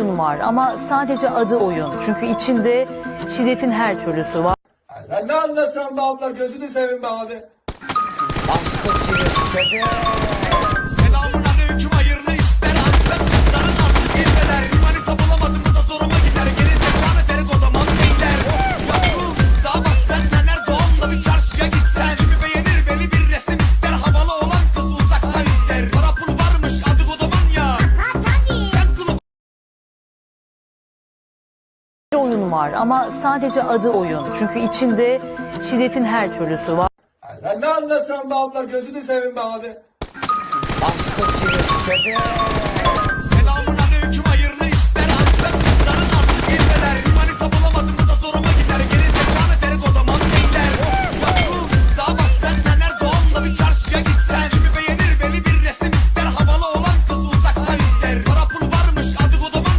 oyun var ama sadece adı oyun. Çünkü içinde şiddetin her türlüsü var. Sen ne anlatıyorsun be abla gözünü seveyim be abi. Selamun Bir oyun var ama sadece adı oyun. Çünkü içinde şiddetin her türlüsü var. Sen ne anlatıyorsun be abla gözünü seveyim be abi.